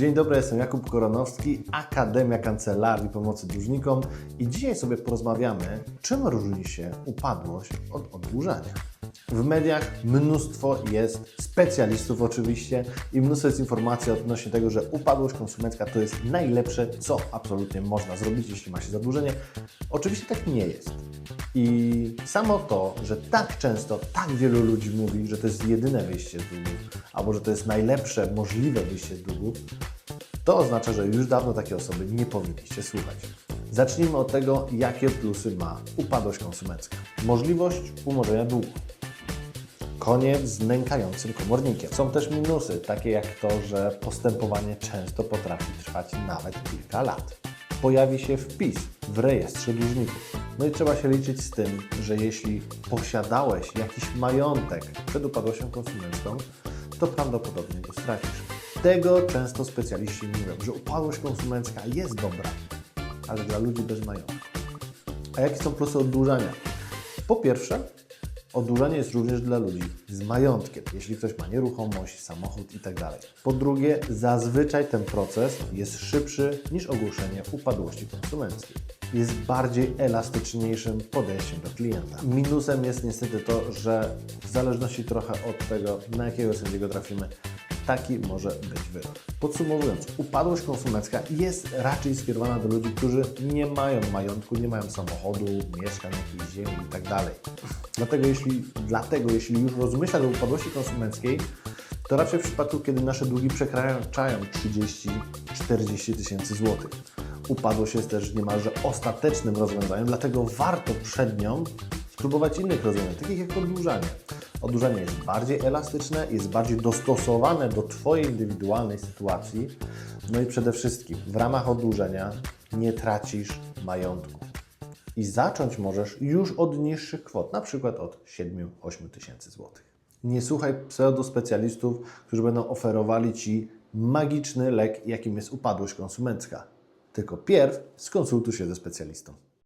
Dzień dobry, jestem Jakub Koronowski, Akademia Kancelarii Pomocy Dłużnikom i dzisiaj sobie porozmawiamy, czym różni się upadłość od oddłużania. W mediach mnóstwo jest specjalistów oczywiście i mnóstwo jest informacji odnośnie tego, że upadłość konsumencka to jest najlepsze, co absolutnie można zrobić, jeśli ma się zadłużenie. Oczywiście tak nie jest. I samo to, że tak często tak wielu ludzi mówi, że to jest jedyne wyjście z długów, albo że to jest najlepsze możliwe wyjście z długów, to oznacza, że już dawno takie osoby nie powinniście słuchać. Zacznijmy od tego, jakie plusy ma upadłość konsumencka. Możliwość umorzenia długu. Koniec z nękającym komornikiem. Są też minusy, takie jak to, że postępowanie często potrafi trwać nawet kilka lat. Pojawi się wpis w rejestrze dłużników. No i trzeba się liczyć z tym, że jeśli posiadałeś jakiś majątek przed upadłością konsumencką, to prawdopodobnie go stracisz. Tego często specjaliści mówią, że upadłość konsumencka jest dobra, ale dla ludzi bez majątku. A jakie są plusy oddłużania? Po pierwsze, oddłużanie jest również dla ludzi z majątkiem, jeśli ktoś ma nieruchomość, samochód itd. Po drugie, zazwyczaj ten proces jest szybszy niż ogłoszenie upadłości konsumenckiej. Jest bardziej elastyczniejszym podejściem do klienta. Minusem jest niestety to, że w zależności trochę od tego, na jakiego sędziego trafimy, taki może być wyrok. Podsumowując, upadłość konsumencka jest raczej skierowana do ludzi, którzy nie mają majątku, nie mają samochodu, mieszkań, jakiejś ziemi itd. Dlatego jeśli, dlatego jeśli już rozmyśla do upadłości konsumenckiej, to raczej w przypadku, kiedy nasze długi przekraczają 30-40 tysięcy złotych. Upadłość jest też niemalże ostatecznym rozwiązaniem, dlatego warto przed nią spróbować innych rozwiązań, takich jak oddłużanie. Oddłużanie jest bardziej elastyczne, jest bardziej dostosowane do Twojej indywidualnej sytuacji. No i przede wszystkim w ramach oddłużenia nie tracisz majątku. I zacząć możesz już od niższych kwot, na przykład od 7-8 tysięcy złotych. Nie słuchaj pseudospecjalistów, którzy będą oferowali Ci magiczny lek, jakim jest upadłość konsumencka. Tylko pierw skonsultuj się ze specjalistą.